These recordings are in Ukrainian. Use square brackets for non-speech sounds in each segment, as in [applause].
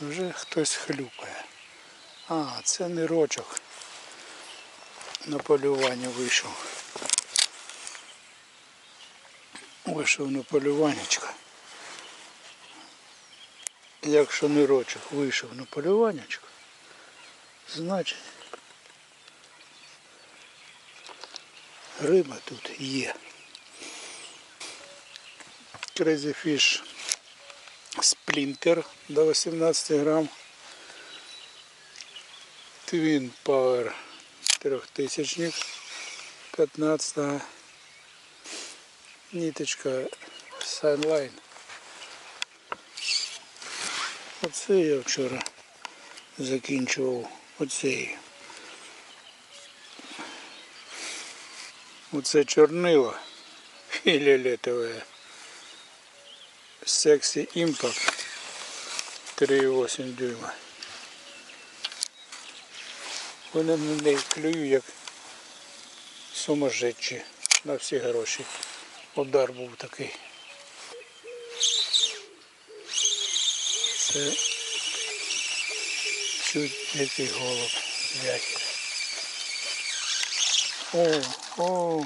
Вже хтось хлюпає. А, це нирочок. На полювання вийшов. Вийшов на полюваннячко. Якщо нирочок вийшов на полюваннячко, значить риба тут є. Crazy Fish Splinter до 18 грам. Twin Power 3000 15 ниточка Sunline. Оце я вчора закінчував оцею. Оце чорнило фіолетове. Sexy Impact 3,8 дюйма. Вони на неї клюю як сумасшедші на всі гроші. Удар був такий. Це чуть який голуб вяхер. О, о,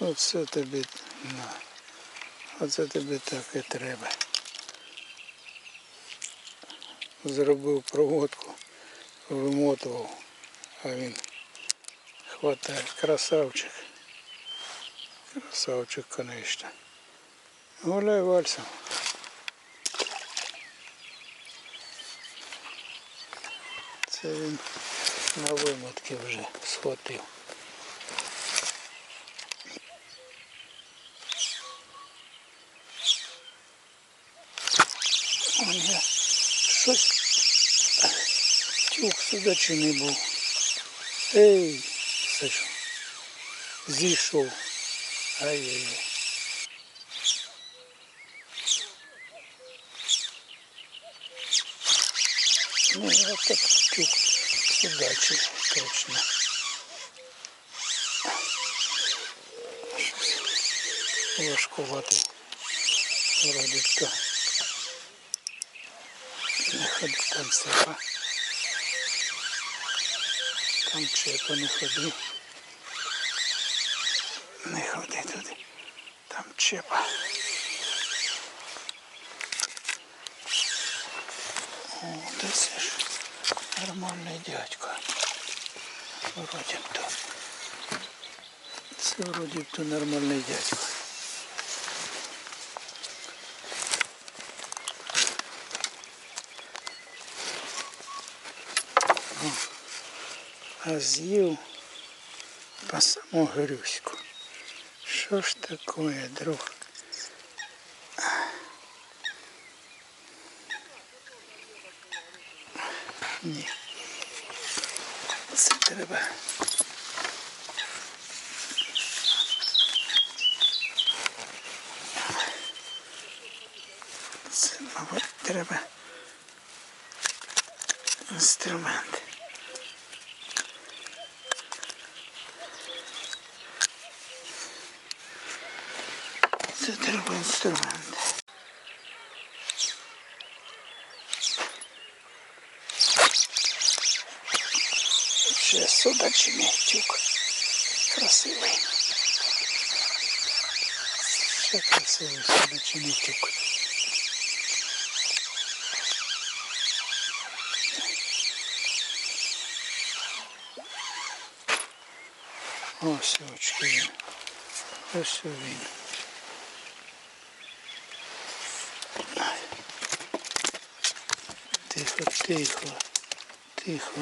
оце тобі на. Оце тобі так і треба. Зробив проводку, вимотував, а він хватає. Красавчик. Красавчик, конечно. Гуляй вальсом. Це він на вимотки вже схватив. У мене щось тюк сюди чи не був. Ей, це що? Зійшов. Ай-яй-яй. Ну, вот так тюк сюда чи точно. Важкуватий. Вроде то. Ходи там сипа. Там чепа не ходи. Не ходи туди. Там чепа. О, це ж нормальний дядько. Вроді б то. Це вроді б то нормальний дядько. А з'їв по саму грюську. Що ж таке, друг? Ні. Це треба. Це, мабуть, треба інструмент. Це інструмент. Ще судачний тюк. Красивий. Ще красивий судачний тюк. Ось очки. Ось він. Тихо, тихо, тихо.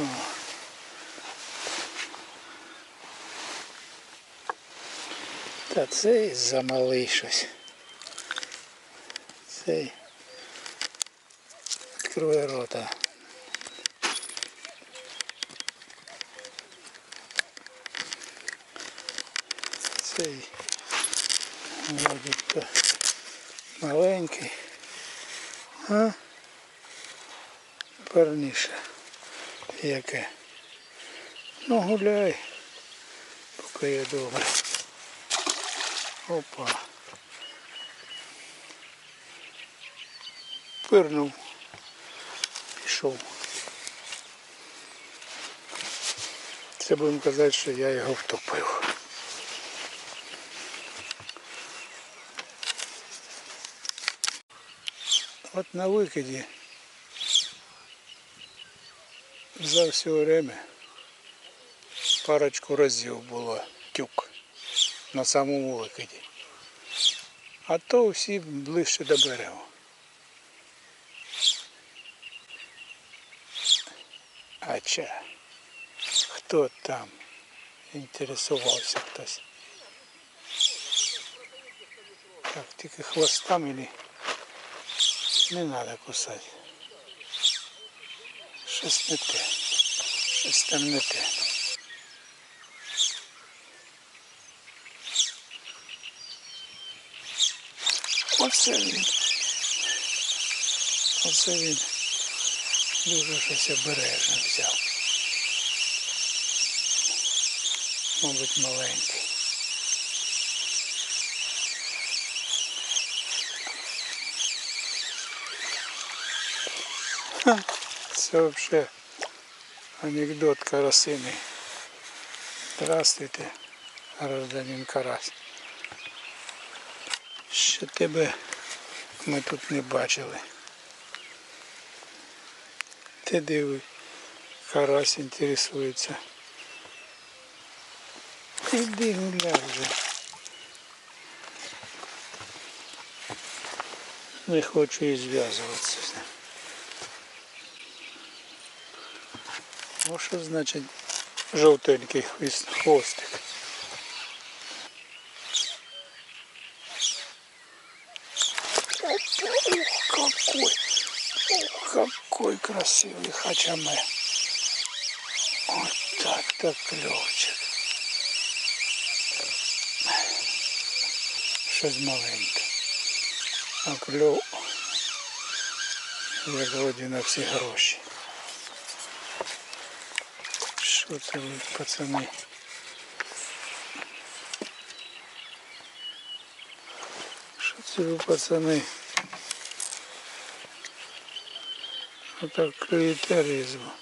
Та цей замалий щось. Цей відкриває рота. Цей вроді маленький. А? Парніше. Яке. Ну гуляй, поки є добре. Опа. Пирнув пішов. Це будемо казати, що я його втопив. От на викиді за все время парочку разів було тюк на самому викиді. А то всі ближче до берегу. А ча, хто там? Інтересувався хтось. Так, тільки хвостами не треба кусати. Щось не те. Щось там не те. Оце він. Оце він. Дуже щось обережно взяв. Мабуть, маленький. Ха, Це взагалі анекдот карасиний. Здравствуйте, гражданин Карась. Що тебе ми тут не бачили. Ти диви, карась інтересується. Іди гуляй вже. Не хочу і зв'язуватися з ним. Ось що значить жовтенький хвостик. Какой! Какой красивый хачаме! Вот так так кльовчик. Щось маленьке. А кльов як вроді на всі гроші. Що це ви, пацани? Що це ви, пацани? Отак клюєте різво.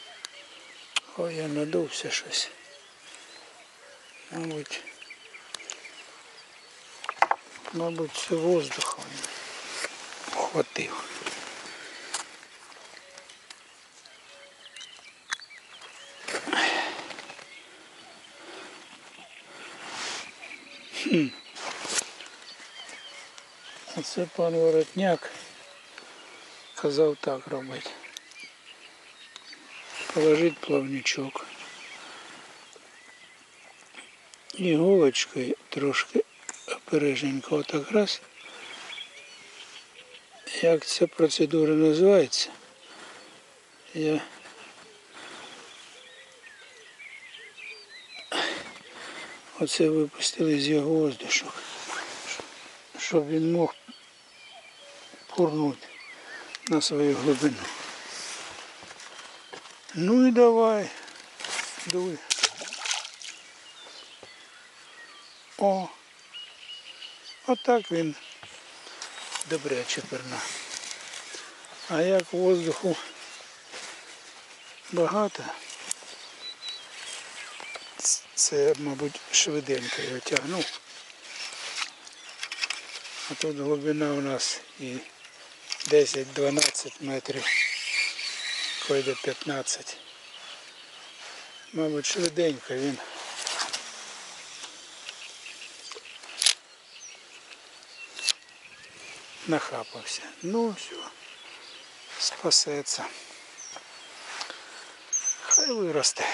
Ой, я надувся щось. Мабуть. Мабуть, це воздухом хватив. Хм. Оце пан Воротняк казав так робити. Положить плавничок. Іголочкою трошки обережненько отак раз. Як ця процедура називається? Я оце випустили з його воздушок, щоб він мог пурнути на свою глибину. Ну і давай, дуй. О, отак він добряче перна. А як воздуху багато, це, мабуть, швиденько його тягнув. А тут глибина у нас і 10-12 метрів, койде 15. Мабуть, швиденько він. Нахапався. Ну все, спасеться. Хай виросте.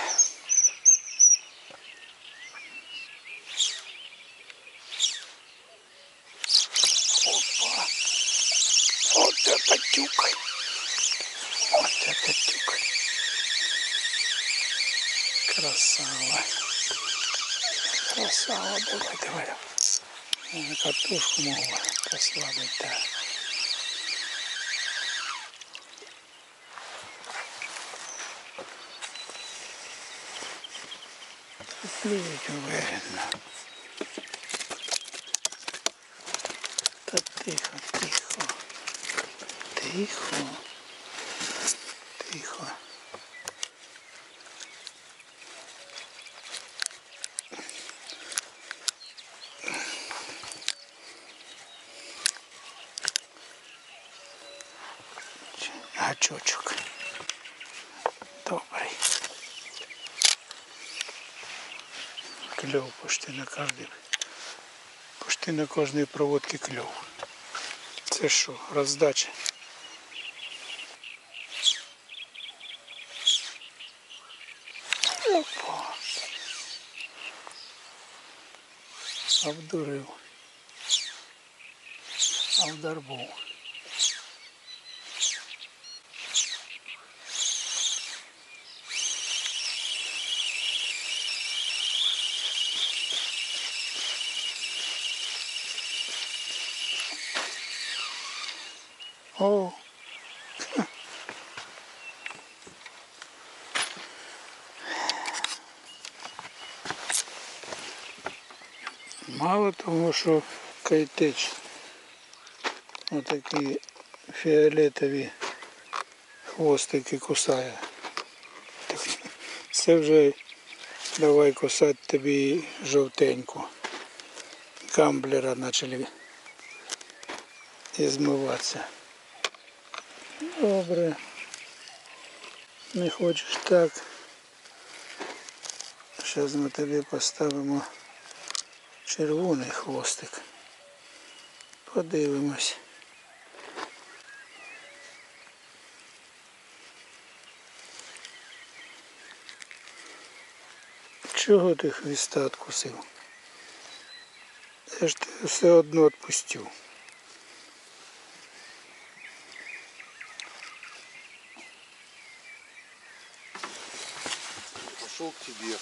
Опа. Вот это тюк. Вот это тюк. Красава. Давай. На катушку могу послабить, да. Плюють уверенно. Та тихо, тихо. Тихо. Тихо. Гачочок. Добрий. Кльов почти на кожній. Почти на кожній проводці кльов. Це що, роздача? Опа. Обдурив. А вдар був. О, Мало того, що кайтеч отакі фіолетові хвостики кусає. Так Це вже давай кусати тобі жовтеньку. Камблера почали змиватися. Добре. Не хочеш так. Зараз ми тобі поставимо червоний хвостик. Подивимось. Чого ти хвіста відкусив? Я ж ти все одно відпустив. Пошел к тебе.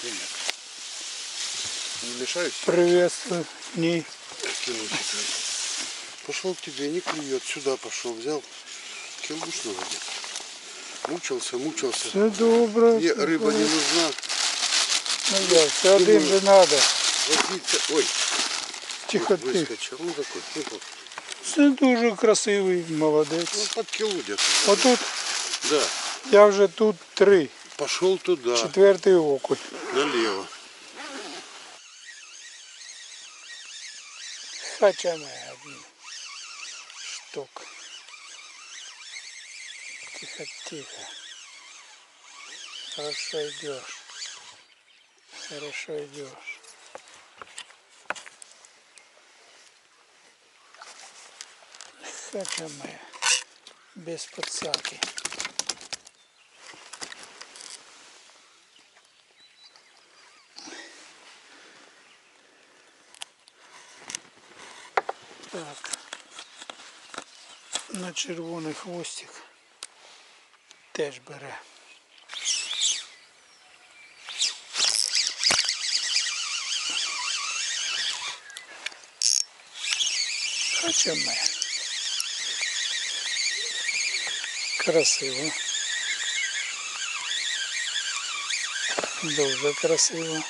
Привет. Не мешаюсь? Приветствую. Тебя. Пошел к тебе, не клюет. Сюда пошел, взял. Килбушного нет. Мучился, мучился. Все добре. Мне все рыба не нужна. Ну я, все один же надо. Возиться. Ой, Тихо ти. выскочил. Ну такой. Ну, Все дуже красивий, молодець. ну, под кило где-то. Отут Да. я вже тут три. Пошел туда, Четвертий окунь. налево. Хоча не один штук. Тихо, тихо. Хорошо идешь. Хорошо идешь. Мы без подсаки. Так. На червоний хвостик теж бере. Хоча ми. Красиво. Дуже красиво.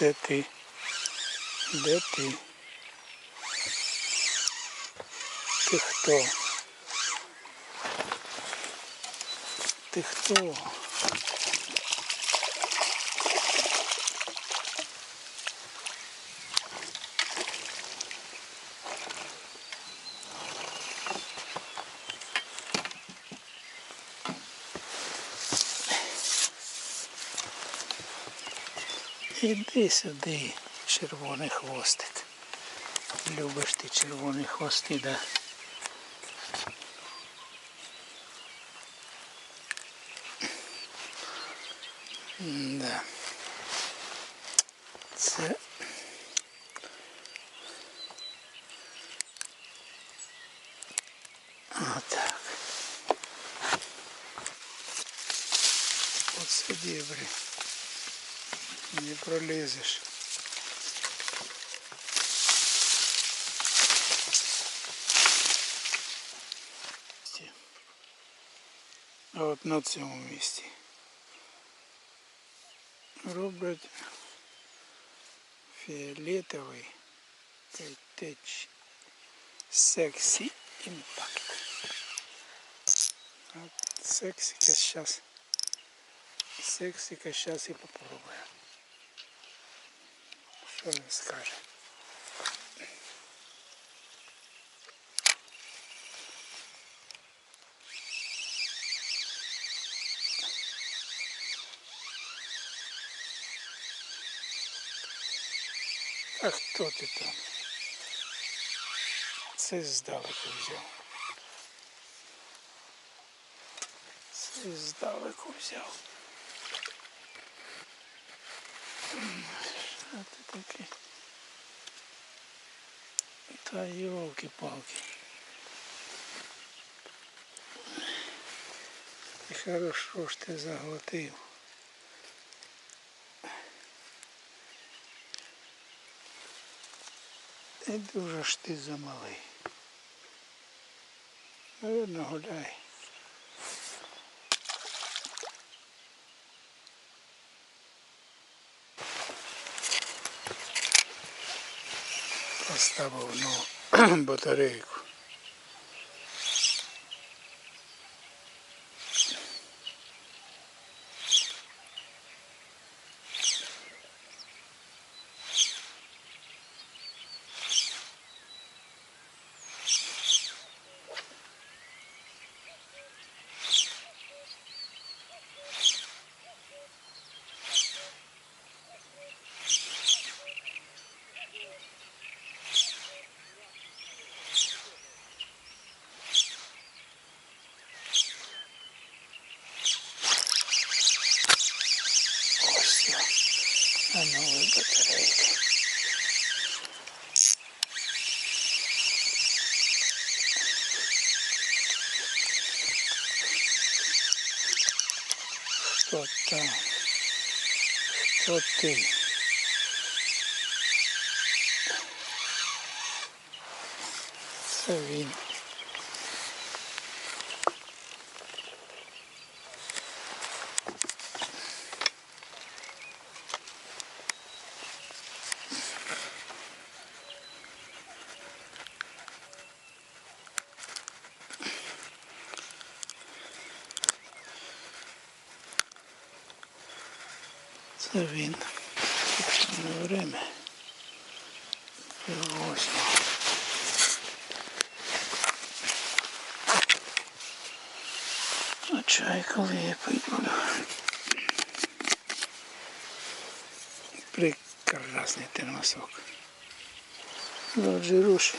Де ти? Де ти? Ти хто? Ти хто? Іди сюди, червоний хвостик. Любиш ти червоні хвости, да? Да. Це. Отак. Оце дебри. Не пролезешь. От на цьому місці роблять фіолетовий теч сексі імпакт. От сексика сейчас. Сексика сейчас і попробуємо. Що він скаже? А хто ти там? Це здалеку взяв. Це здалеку взяв. Що ти таке? Та йолки-палки. І хорошо ж ти заглотив. І дуже ж ти замалий. Наверно, гуляй. Поставив ну, [clears throat] батарейку. Ось я. А нові батарейки. Хто там? Хто ти? Це він. vrijeme. Prvo A čajka znači, lijepo izgleda. Prekrasni ten masok. Dođe ruši.